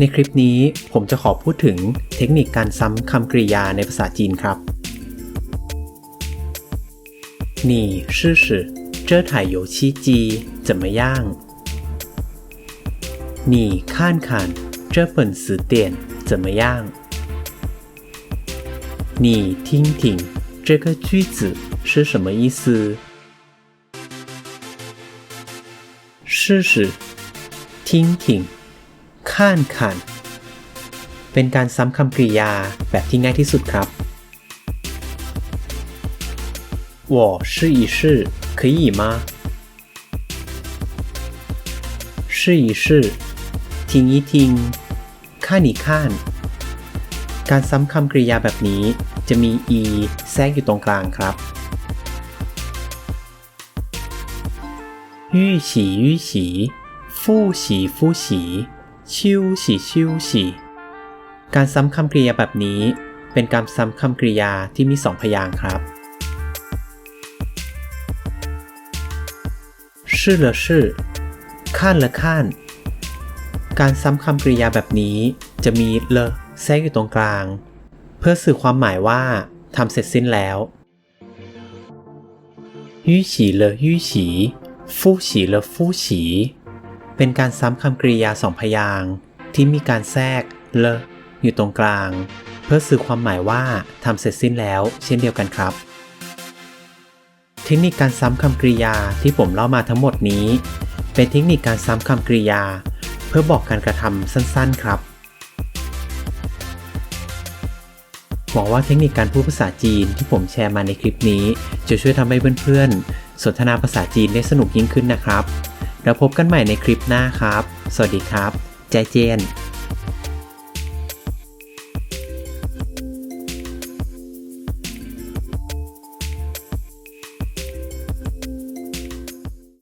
ในคลิปนี้ผมจะขอพูดถึงเทคนิคการซ้ำคำกริยาในภาษาจีนครับ你试试这台游戏机怎么样你看看这本词典怎么样你听听这个句子是什么意思试试听听 看看เป็นการซ้ำคำกริยาแบบที่ง่ายที่สุดครับ我试一试可以吗试一试听一听看一看การซ้ำคำกริยาแบบนี้จะมี e แทรกอยู่ตรงกลางครับ预习预习复习复 ชิวฉี่ชิวฉี่การซ้ำคำกริยาแบบนี้ เป็นการซ้ำคำกริยาที่มีสองพยางครับชื่อละชื่อข้านละข้าน การซ้ำคำกริยาแบบนี้ จะมีเลแทรกอยู่ตรงกลาง เพื่อสื่อความหมายว่าทำเสร็จสิ้นแล้วยี่ฉีเลยี่ฉีฟู่ฉีเลฟู่ฉี เป็นการซ้ำคำกริยาสองพยางค์ที่มีการแทรกเลอยู่ตรงกลาง เพื่อสื่อความหมายว่าทำเสร็จสิ้นแล้ว เช่นเดียวกันครับ เทคนิคการซ้ำคำกริยาที่ผมเล่ามาทั้งหมดนี้ เป็นเทคนิคการซ้ำคำกริยา เพื่อบอกการกระทำสั้นๆครับหวังว่าเทคนิคการพูดภาษาจีนที่ผมแชร์มาในคลิปนี้ จะช่วยทำให้เพื่อนๆ สนทนาภาษาจีนได้สนุกยิ่งขึ้นนะครับ แล้วพบกันใหม่ในคลิปหน้าครับ สวัสดีครับ ใจเจน